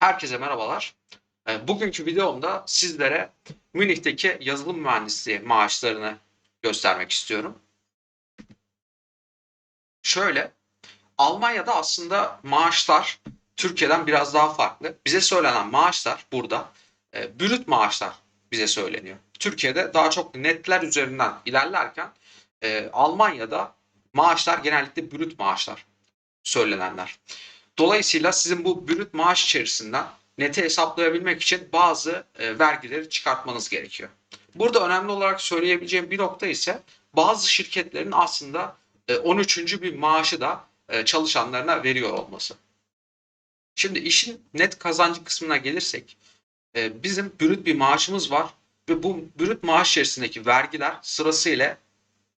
Herkese merhabalar. Ee, Bugünkü videomda sizlere Münih'teki yazılım mühendisliği maaşlarını göstermek istiyorum. Şöyle, Almanya'da aslında maaşlar Türkiye'den biraz daha farklı. Bize söylenen maaşlar burada e, brüt maaşlar bize söyleniyor. Türkiye'de daha çok netler üzerinden ilerlerken e, Almanya'da maaşlar genellikle brüt maaşlar söylenenler. Dolayısıyla sizin bu brüt maaş içerisinden neti hesaplayabilmek için bazı e, vergileri çıkartmanız gerekiyor. Burada önemli olarak söyleyebileceğim bir nokta ise bazı şirketlerin aslında e, 13. bir maaşı da e, çalışanlarına veriyor olması. Şimdi işin net kazancı kısmına gelirsek e, bizim brüt bir maaşımız var ve bu brüt maaş içerisindeki vergiler sırasıyla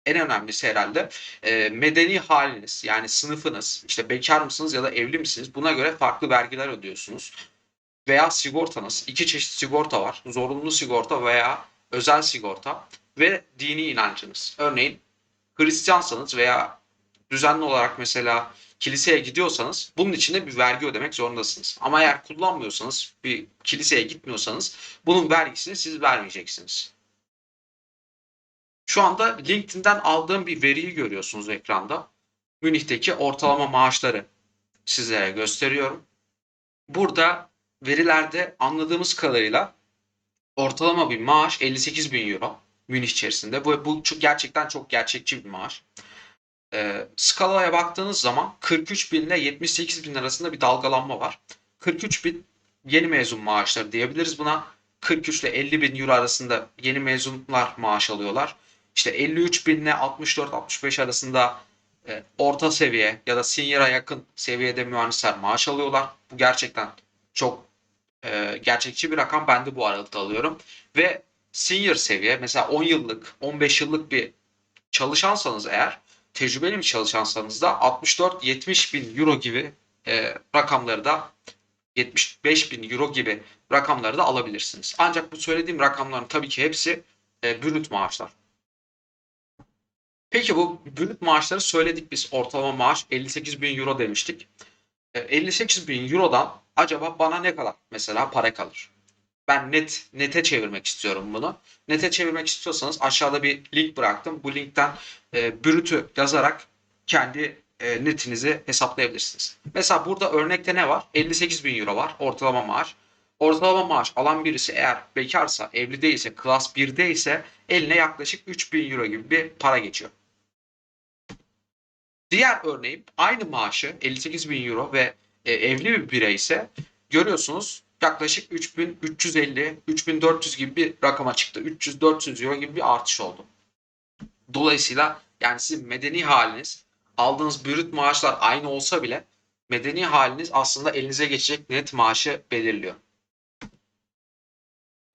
en önemlisi herhalde e, medeni haliniz yani sınıfınız işte bekar mısınız ya da evli misiniz buna göre farklı vergiler ödüyorsunuz. Veya sigortanız iki çeşit sigorta var zorunlu sigorta veya özel sigorta ve dini inancınız. Örneğin Hristiyansanız veya düzenli olarak mesela kiliseye gidiyorsanız bunun için de bir vergi ödemek zorundasınız. Ama eğer kullanmıyorsanız bir kiliseye gitmiyorsanız bunun vergisini siz vermeyeceksiniz. Şu anda LinkedIn'den aldığım bir veriyi görüyorsunuz ekranda. Münih'teki ortalama maaşları sizlere gösteriyorum. Burada verilerde anladığımız kadarıyla ortalama bir maaş 58 bin euro Münih içerisinde. Bu, bu gerçekten çok gerçekçi bir maaş. Ee, skalaya baktığınız zaman 43 bin ile 78 bin arasında bir dalgalanma var. 43 bin yeni mezun maaşları diyebiliriz buna. 43 ile 50 bin euro arasında yeni mezunlar maaş alıyorlar. İşte 53 bin ile 64-65 arasında e, orta seviye ya da senior'a yakın seviyede mühendisler maaş alıyorlar. Bu gerçekten çok e, gerçekçi bir rakam. Ben de bu aralıkta alıyorum. Ve senior seviye mesela 10 yıllık, 15 yıllık bir çalışansanız eğer tecrübeli bir çalışansanız da 64-70 bin euro gibi e, rakamları da 75 bin euro gibi rakamları da alabilirsiniz. Ancak bu söylediğim rakamların tabii ki hepsi e, brüt maaşlar. Peki bu brüt maaşları söyledik biz. Ortalama maaş 58 bin euro demiştik. E, 58 bin eurodan acaba bana ne kadar mesela para kalır? Ben net nete çevirmek istiyorum bunu. Nete çevirmek istiyorsanız aşağıda bir link bıraktım. Bu linkten e, brütü yazarak kendi e, netinizi hesaplayabilirsiniz. Mesela burada örnekte ne var? 58 bin euro var ortalama maaş. Ortalama maaş alan birisi eğer bekarsa, evli değilse, klas 1'de ise eline yaklaşık 3 bin euro gibi bir para geçiyor. Diğer örneğim aynı maaşı 58 bin euro ve e, evli bir birey ise görüyorsunuz yaklaşık 3350, 3400 gibi bir rakama çıktı. 300-400 euro gibi bir artış oldu. Dolayısıyla yani sizin medeni haliniz aldığınız brüt maaşlar aynı olsa bile medeni haliniz aslında elinize geçecek net maaşı belirliyor.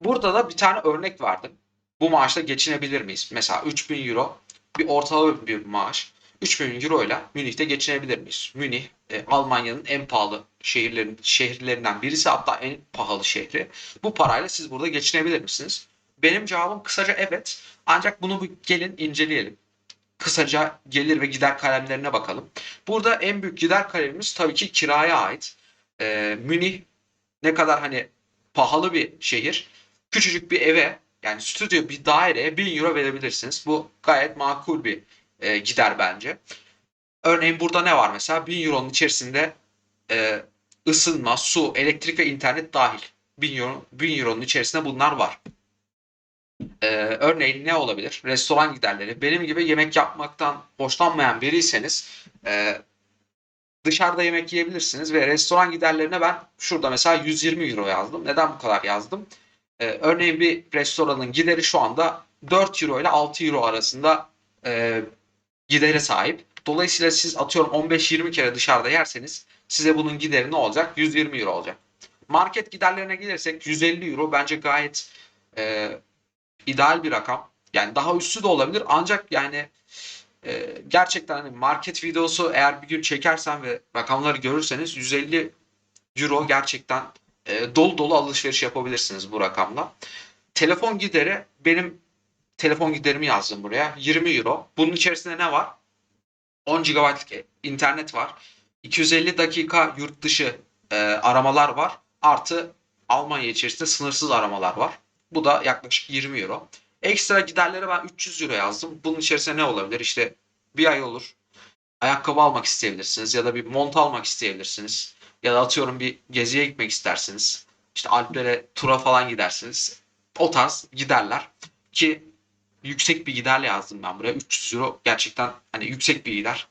Burada da bir tane örnek verdim. Bu maaşla geçinebilir miyiz? Mesela 3000 euro bir ortalama bir maaş. 3000 euro ile Münih'te geçinebilir miyiz? Münih e, Almanya'nın en pahalı şehirlerin, şehirlerinden birisi hatta en pahalı şehri. Bu parayla siz burada geçinebilir misiniz? Benim cevabım kısaca evet. Ancak bunu bir gelin inceleyelim. Kısaca gelir ve gider kalemlerine bakalım. Burada en büyük gider kalemimiz tabii ki kiraya ait. E, Münih ne kadar hani pahalı bir şehir. Küçücük bir eve yani stüdyo bir daireye 1000 euro verebilirsiniz. Bu gayet makul bir e, gider bence. Örneğin burada ne var mesela? 1000 euronun içerisinde e, ısınma, su, elektrik ve internet dahil. 1000, euro, 1000 euronun içerisinde bunlar var. E, örneğin ne olabilir? Restoran giderleri. Benim gibi yemek yapmaktan hoşlanmayan biriyseniz e, dışarıda yemek yiyebilirsiniz ve restoran giderlerine ben şurada mesela 120 euro yazdım. Neden bu kadar yazdım? Ee, örneğin bir restoranın gideri şu anda 4 euro ile 6 euro arasında e, gidere sahip. Dolayısıyla siz atıyorum 15-20 kere dışarıda yerseniz size bunun gideri ne olacak? 120 euro olacak. Market giderlerine gelirsek 150 euro bence gayet e, ideal bir rakam. Yani daha üstü de olabilir ancak yani e, gerçekten hani market videosu eğer bir gün çekersen ve rakamları görürseniz 150 euro gerçekten e, dolu dolu alışveriş yapabilirsiniz bu rakamla. Telefon gideri benim telefon giderimi yazdım buraya. 20 euro. Bunun içerisinde ne var? 10 GB'lık internet var. 250 dakika yurt dışı e, aramalar var. Artı Almanya içerisinde sınırsız aramalar var. Bu da yaklaşık 20 euro. Ekstra giderlere ben 300 euro yazdım. Bunun içerisinde ne olabilir? İşte bir ay olur. Ayakkabı almak isteyebilirsiniz ya da bir mont almak isteyebilirsiniz. Ya da atıyorum bir geziye gitmek istersiniz. İşte Alplere tura falan gidersiniz. O tarz giderler ki yüksek bir giderle yazdım ben buraya. 300 euro gerçekten hani yüksek bir gider.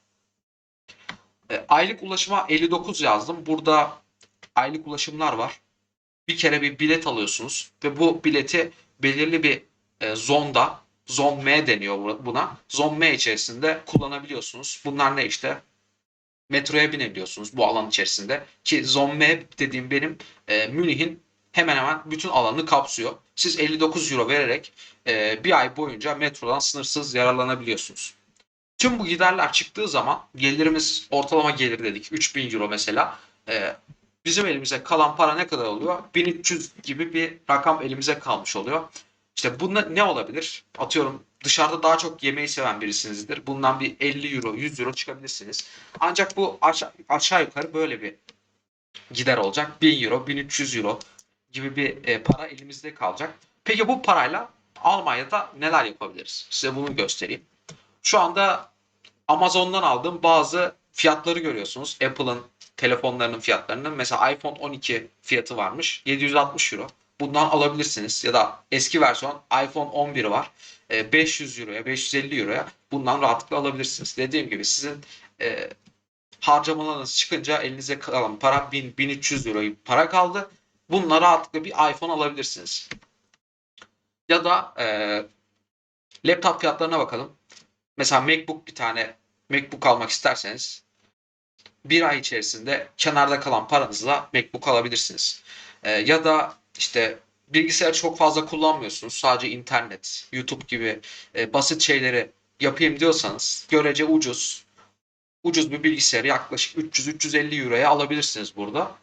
E, aylık ulaşıma 59 yazdım. Burada aylık ulaşımlar var. Bir kere bir bilet alıyorsunuz ve bu bileti belirli bir e, zonda, zon M deniyor buna-. Zon M içerisinde kullanabiliyorsunuz. Bunlar ne işte? Metroya binebiliyorsunuz bu alan içerisinde. Ki zon M dediğim benim e, Münih'in hemen hemen bütün alanını kapsıyor. Siz 59 euro vererek e, bir ay boyunca metrodan sınırsız yararlanabiliyorsunuz. Tüm bu giderler çıktığı zaman gelirimiz ortalama gelir dedik 3000 euro mesela. E, bizim elimize kalan para ne kadar oluyor? 1300 gibi bir rakam elimize kalmış oluyor. İşte bunda ne olabilir? Atıyorum dışarıda daha çok yemeği seven birisinizdir. Bundan bir 50 euro, 100 euro çıkabilirsiniz. Ancak bu aşağı, aşağı yukarı böyle bir gider olacak. 1000 euro, 1300 euro gibi bir e, para elimizde kalacak. Peki bu parayla Almanya'da neler yapabiliriz? Size bunu göstereyim. Şu anda Amazon'dan aldığım bazı fiyatları görüyorsunuz. Apple'ın telefonlarının fiyatlarının. Mesela iPhone 12 fiyatı varmış. 760 euro. Bundan alabilirsiniz. Ya da eski versiyon iPhone 11 var. E, 500 euroya, 550 euroya bundan rahatlıkla alabilirsiniz. Dediğim gibi sizin e, harcamalarınız çıkınca elinize kalan para 1000, 1300 euro para kaldı. Bununla rahatlıkla bir iPhone alabilirsiniz. Ya da e, laptop fiyatlarına bakalım. Mesela MacBook bir tane MacBook almak isterseniz bir ay içerisinde kenarda kalan paranızla MacBook alabilirsiniz. E, ya da işte bilgisayarı çok fazla kullanmıyorsunuz. Sadece internet, YouTube gibi e, basit şeyleri yapayım diyorsanız görece ucuz ucuz bir bilgisayarı yaklaşık 300-350 euroya alabilirsiniz burada.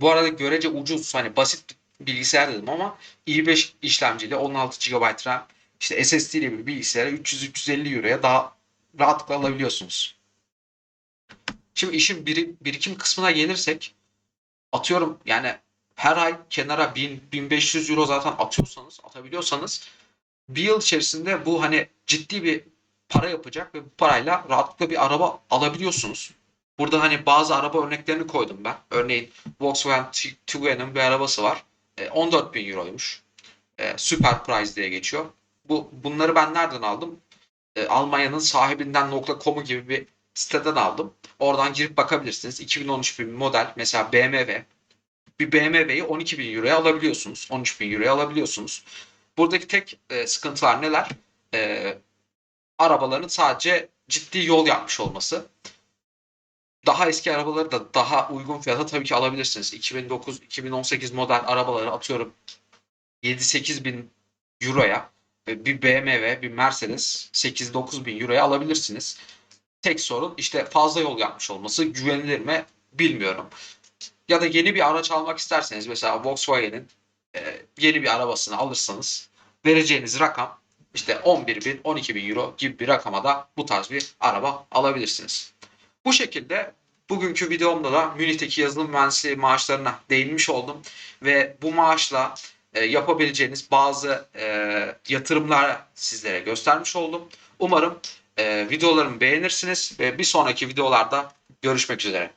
Bu arada görece ucuz hani basit bir bilgisayar dedim ama i5 işlemcili 16 GB RAM işte SSD ile bir bilgisayarı 300-350 euroya daha rahatlıkla alabiliyorsunuz. Şimdi işin biri, birikim kısmına gelirsek atıyorum yani her ay kenara 1000-1500 euro zaten atıyorsanız atabiliyorsanız bir yıl içerisinde bu hani ciddi bir para yapacak ve bu parayla rahatlıkla bir araba alabiliyorsunuz. Burada hani bazı araba örneklerini koydum ben. Örneğin Volkswagen Tiguan'ın bir arabası var. E, 14 bin euroymuş. E, Super Price diye geçiyor. Bu bunları ben nereden aldım? E, Almanya'nın sahibinden.com'u gibi bir siteden aldım. Oradan girip bakabilirsiniz. 2013 bir model mesela BMW. Bir BMW'yi 12 bin euroya alabiliyorsunuz. 13 bin euroya alabiliyorsunuz. Buradaki tek e, sıkıntılar neler? E, arabaların sadece ciddi yol yapmış olması. Daha eski arabaları da daha uygun fiyata tabii ki alabilirsiniz. 2009-2018 model arabaları atıyorum 7-8 bin euroya bir BMW, bir Mercedes 8-9 bin euroya alabilirsiniz. Tek sorun işte fazla yol yapmış olması güvenilir mi bilmiyorum. Ya da yeni bir araç almak isterseniz mesela Volkswagen'in e, yeni bir arabasını alırsanız vereceğiniz rakam işte 11 bin 12 bin euro gibi bir rakama da bu tarz bir araba alabilirsiniz. Bu şekilde bugünkü videomda da Münih'teki yazılım mühendisliği maaşlarına değinmiş oldum ve bu maaşla e, yapabileceğiniz bazı e, yatırımlar sizlere göstermiş oldum. Umarım e, videolarımı beğenirsiniz ve bir sonraki videolarda görüşmek üzere.